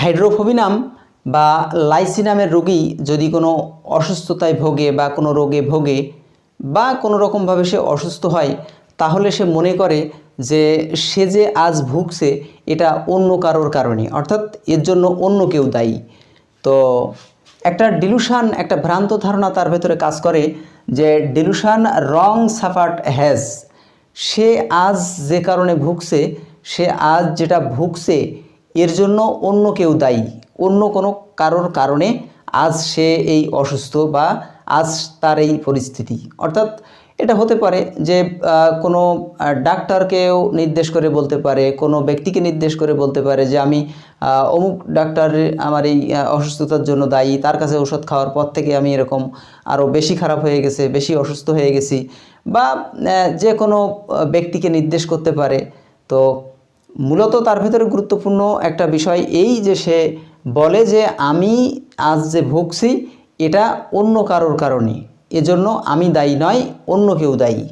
হাইড্রোফোবিনাম বা লাইসিনামের রোগী যদি কোনো অসুস্থতায় ভোগে বা কোনো রোগে ভোগে বা কোনো রকমভাবে সে অসুস্থ হয়, তাহলে সে মনে করে যে সে যে আজ ভুগছে এটা অন্য কারোর কারণে, অর্থাৎ এর জন্য অন্য কেউ দায়ী। তো একটা ডিলুশন, একটা ভ্রান্ত ধারণা তার ভেতরে কাজ করে যে ডিলুশান রং সাফার্ট হ্যাজ। সে আজ যে কারণে ভুগছে, সে আজ যেটা ভুগছে এর জন্য অন্য কেউ দায়ী, অন্য কোনো কারোর কারণে আজ সে এই অসুস্থ বা আজ তার এই পরিস্থিতি। অর্থাৎ এটা হতে পারে যে কোনো ডাক্তারকেও নির্দেশ করে বলতে পারে, কোনো ব্যক্তিকে নির্দেশ করে বলতে পারে যে, আমি অমুক ডাক্তার আমার এই অসুস্থতার জন্য দায়ী, তার কাছে ওষুধ খাওয়ার পর থেকে আমি এরকম আরও বেশি খারাপ হয়ে গেছে, বেশি অসুস্থ হয়ে গেছি। বা যে কোনো ব্যক্তিকে নির্দেশ করতে পারে। তো মূলত তার ভেতরে গুরুত্বপূর্ণ একটা বিষয় এই যে সে বলে যে আমি আজ যে ভুগছি, এটা অন্য কারোর কারণে। এজন্য আমি দায়ী নয়, অন্য কেউ দায়ী।